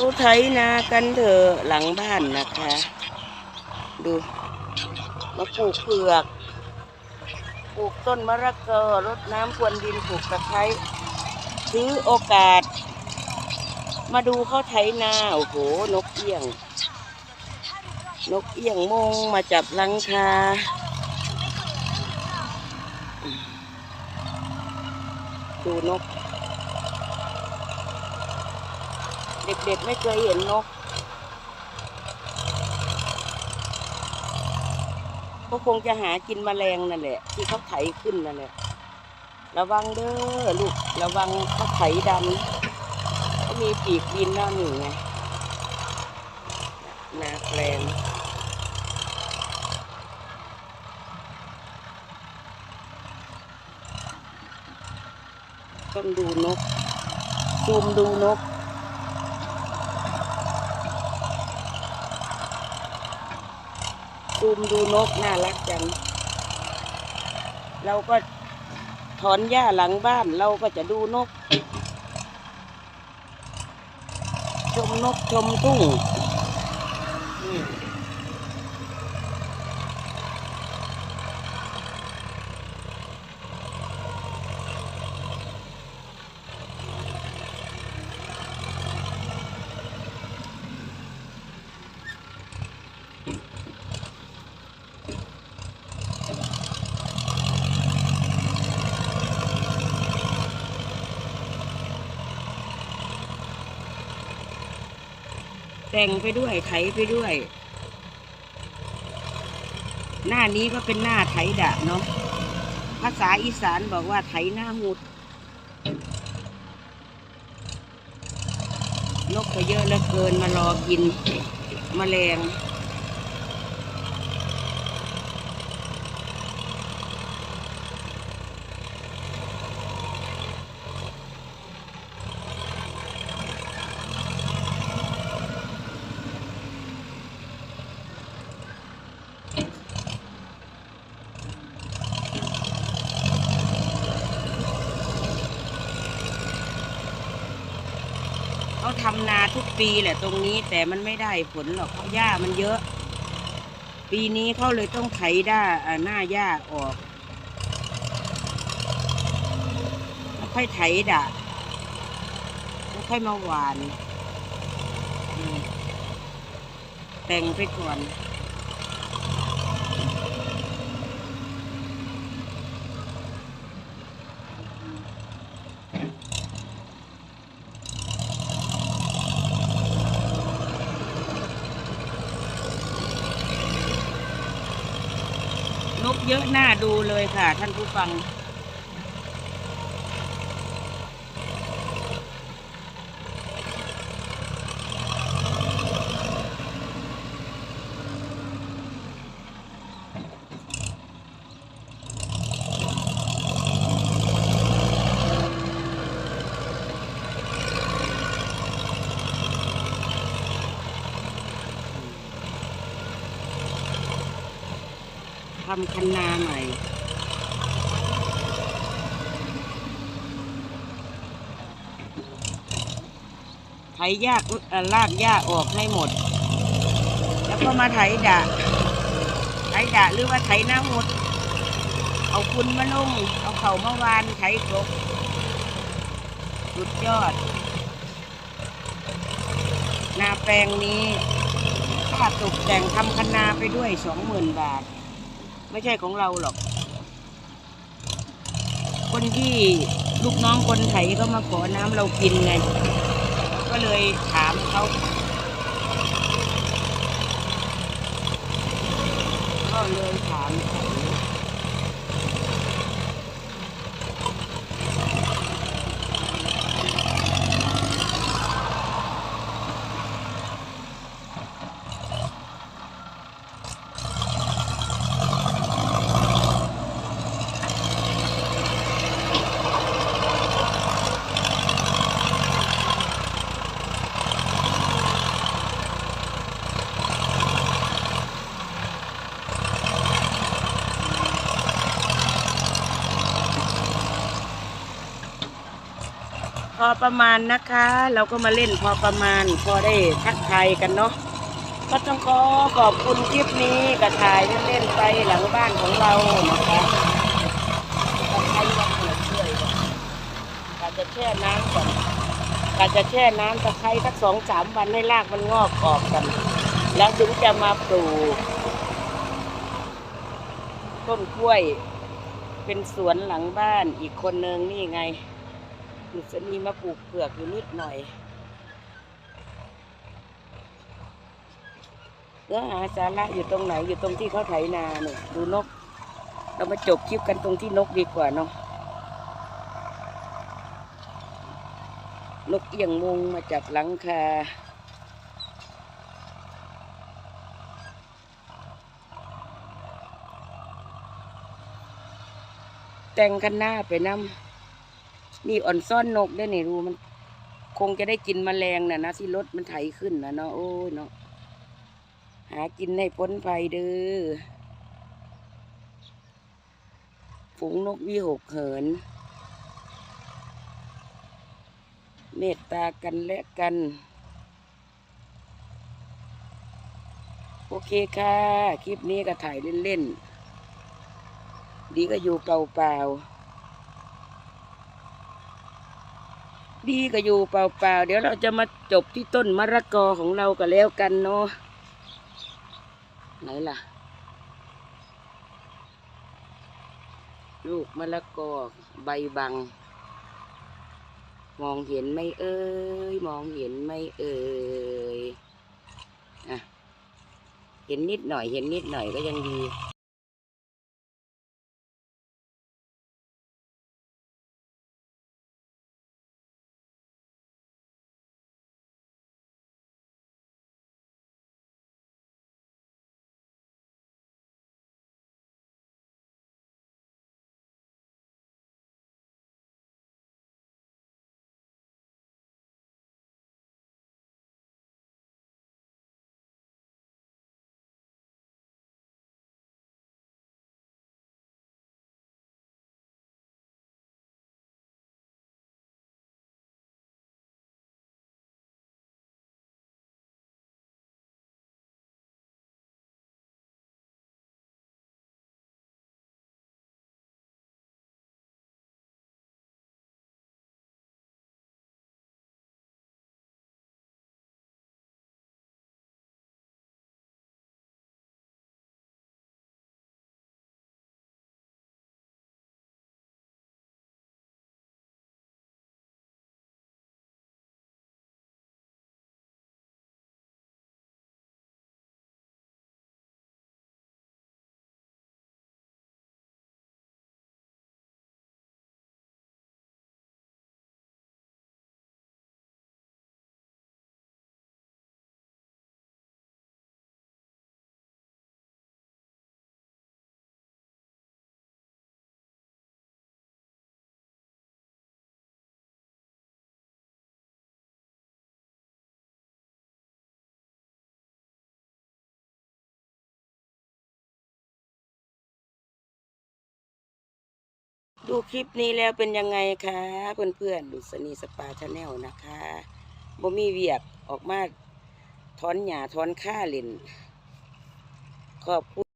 เราไถนากันเถอะหลังบ้านนะคะ ดูมาปลูกเผือก ปลูกต้นมะระกอรดน้ำพรวนดินปลูกตะไคร้ซื้อโอกาส มาดูเขาไถนาโอ้โหนกเอี้ยง นกเอี้ยงมงมาจับรังคาดูนก เด็กๆไม่เคยเห็นนกก็คงจะหากินแมลงนั่นแหละ ที่เขาไถขึ้นนั่นแหละระวังเด้อลูกระวังเขาไถดำเขามีปีกบินหน้าหนึ่งไงนาแปลงต้องดูนกซูมดูนก ซูมดูนกน่ารักจัง เราก็ถอนหญ้าหลังบ้านเราก็จะดูนก ชมนกชมทุ่งอืม แต่งไปด้วยไถไปด้วย หน้านี้ก็เป็นหน้าไถดะเนาะภาษาอีสานบอกว่าไถหน้าหุดนกก็เยอะเหลือเกินมารอกินมแมลง เขาทำนาทุกปีแหละตรงนี้แต่มันไม่ได้ผลหรอกเพราะหญ้ามันเยอะ ปีนี้เขาเลยต้องไถด้าหน้าหญ้าออกแล้วค่อยไถด่าแล้วค่อยมาหวานแต่งไปก่อน กเยอะหน้าดูเลยค่ะ ท่านผู้ฟัง ทำคันนาใหม่ไถยากเอ่อลากหญ้าออกให้หมด แล้วก็มาไถดะไถดะหรือว่าไถหน้าหมด เอาคุณมาลงเอาเข่ามาวานไถกบสุดยอด นาแปลงนี้ค่าตกแต่งทำคันนาไปด้วยสองหมื่นบาท ไม่ใช่ของเราหรอก คนที่ลูกน้องคนไทยก็มาขอน้ำเรากินไง ก็เลยถามเขาก็เลยถามเขา อประมาณนะคะ เราก็มาเล่นพอประมาณ พอได้ทักทายกันเนาะก็ต้องขอขอบคุณคลิปนี้กับถ่ายเล่นไปหลังบ้านของเรานะคะตะไคร้วันเกิดด้วยอาจจะแช่น้ำก่อนอาจจะแช่น้ำตะไคร้สักสองสามวันให้รากมันงอกออกกัน แล้วถึงจะมาปลูกต้นกล้วย เป็นสวนหลังบ้านอีกคนนึงนี่ไง ดุษณีมาปลูกเผือกอยู่นิดหน่อยเนื้อหาสาระอยู่ตรงไหนอยู่ตรงที่เขาไถนาเนี่ยดูนก เรามาจบคลิปกันตรงที่นกดีกว่าเนาะนกเอียงมุงมาจากหลังคาแต่งกันหน้าไปน้ำ นี่อ่อนซ่อนนกได้เนี่ยรู้มัน คงจะได้กินแมลงน่ะนะที่รถมันไถขึ้นนะเนาะโอ้ยเนาะหากินให้พ้นภัยเด้อฝูงนกวิหกเหิน เมตตากันและกัน โอเคค่ะ คลิปนี้ก็ถ่ายเล่น ๆ ดีก็อยู่เปล่า ๆ ดีก็อยู่เปล่าๆ เดี๋ยวเราจะมาจบที่ต้นมะระกอของเราก็แล้วกันเนาะไหนล่ะ ลูกมะละกอใบบัง มองเห็นไหมเอ่ยมองเห็นไหมเอ่ยอะเห็นนิดหน่อยเห็นนิดหน่อยก็ยังดี ดูคลิปนี้แล้วเป็นยังไงคะเพื่อนๆดูสนีสปาชาแนลนะคะบ่มีเวียกออกมาถอนหญ้าถอนข้าเล่นขอบคุณ